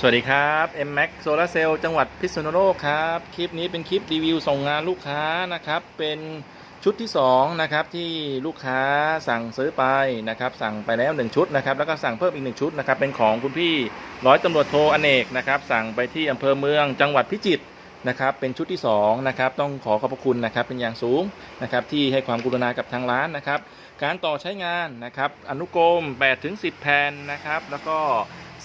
สวัสดีครับ M Max Solar Cell จังหวัดพิษณุโลกครับ คลิปนี้เป็นคลิปรีวิวส่งงานลูกค้านะครับ เป็นชุดที่2นะครับที่ลูกค้าสั่งซื้อไปนะครับ สั่งไปแล้ว 1 ชุดนะครับ แล้วก็สั่งเพิ่มอีก 1 ชุดนะครับ เป็นของคุณพี่ร้อยตำรวจโทอเนกนะครับ สั่งไปที่อำเภอเมืองจังหวัดพิจิตรนะครับ เป็นชุดที่2นะครับ ต้องขอขอบพระคุณนะครับ เป็นอย่างสูงนะครับ ที่ให้ความกรุณากับทางร้านนะครับ การต่อใช้งานนะครับ อนุกรม8ถึง10 แผ่นนะครับ แล้วก็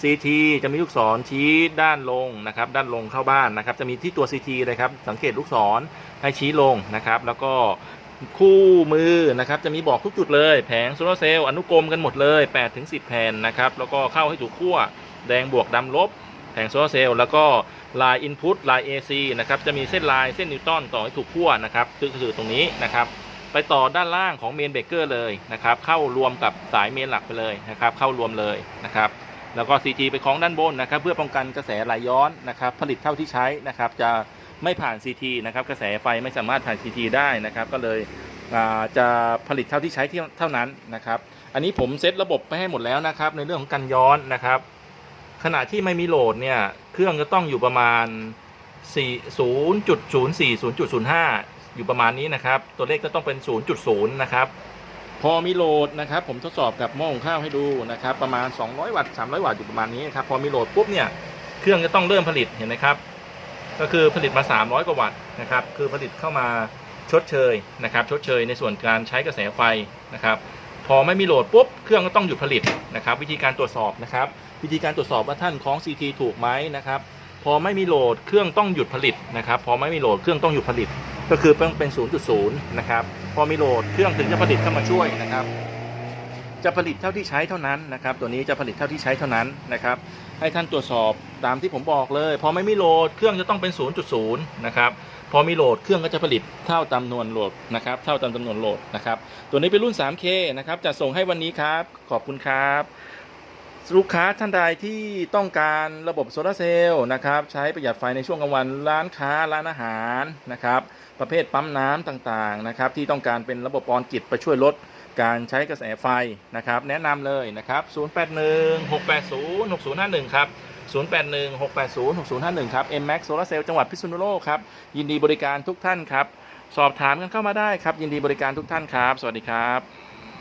CT จะมีลูกศรชี้ด้านลงนะครับ ด้านลงเข้าบ้านนะครับ จะมีที่ตัว CT เลยครับ สังเกตลูกศรให้ชี้ลงนะครับ แล้วก็คู่มือนะครับ จะมีบอกทุกจุดเลย แผงโซลาร์เซลล์อนุกรมกันหมดเลย8ถึง10 แผ่นนะครับ แล้วก็เข้าให้ถูกขั้ว แดงบวกดำลบ แผงโซลาร์เซลล์แล้วก็ลาย Input ลาย AC นะครับ จะมีเส้นลายเส้นนิวตันต่อให้ถูกขั้วนะครับคือคือตรงนี้นะครับไปต่อด้านล่างของเมนเบรกเกอร์เลยนะครับ เข้ารวมกับสายเมนหลักไปเลยนะครับ เข้ารวมเลยนะครับ แล้วก็ CT ไปคล้องด้านบนนะครับ เพื่อป้องกันกระแสไหลย้อนนะครับ ผลิตเท่าที่ใช้นะครับ จะไม่ผ่าน CT นะครับ กระแสไฟไม่สามารถผ่าน CT ได้นะครับ ก็เลยจะผลิตเท่าที่ใช้ที่เท่านั้นนะครับ อันนี้ผมเซตระบบไปให้หมดแล้วนะครับ ในเรื่องของการย้อนนะครับ ขณะที่ไม่มีโหลดเนี่ย เครื่องจะต้องอยู่ประมาณ 4 0.04 0.05 อยู่ประมาณนี้นะครับ ตัวเลขก็ต้องเป็น 0.0 นะครับ พอมีโหลดนะครับ ผมทดสอบกับหม้อหุงข้าวให้ดูนะครับ ประมาณ 200 วัตต์ 300 วัตต์อยู่ประมาณนี้ครับ พอมีโหลดปุ๊บเนี่ย เครื่องจะต้องเริ่มผลิตเห็นไหมครับ ก็คือผลิตมา 300 กว่าวัตต์นะครับ คือผลิตเข้ามาชดเชยนะครับ ชดเชยในส่วนการใช้กระแสไฟนะครับ พอไม่มีโหลดปุ๊บ เครื่องก็ต้องหยุดผลิตนะครับ วิธีการตรวจสอบนะครับ วิธีการตรวจสอบว่าท่านคล้อง CT ถูกไหมนะครับ พอไม่มีโหลดเครื่องต้องหยุดผลิตนะครับ พอไม่มีโหลดเครื่องต้องหยุดผลิต ก็คือเป็นเป็น0.0นะครับ พอมีโหลดเครื่องถึงจะผลิตเข้ามาช่วยนะครับ จะผลิตเท่าที่ใช้เท่านั้นนะครับ ตัวนี้จะผลิตเท่าที่ใช้เท่านั้นนะครับ ให้ท่านตรวจสอบตามที่ผมบอกเลย พอไม่มีโหลดเครื่องจะต้องเป็น 0.0 นะครับพอมีโหลดเครื่องก็จะผลิตเท่าจำนวนโหลดนะครับ เท่าจำนวนโหลดนะครับ ตัวนี้เป็นรุ่น 3K นะครับจะส่งให้วันนี้ครับ ขอบคุณครับ ลูกค้าท่านใดที่ต้องการระบบโซลาร์เซลล์นะครับใช้ประหยัดไฟในช่วงกลางวันร้านค้าร้านอาหารนะครับประเภทปั๊มน้ำต่างๆนะครับที่ต้องการเป็นระบบออนกิจไปช่วยลดการใช้กระแสไฟนะครับแนะนำเลยนะครับ 0816806051 ครับ 0816806051 ครับ M Max Solar Cell จังหวัดพิษณุโลกครับ ยินดีบริการทุกท่านครับ สอบถามกันเข้ามาได้ครับ ยินดีบริการทุกท่านครับ สวัสดีครับ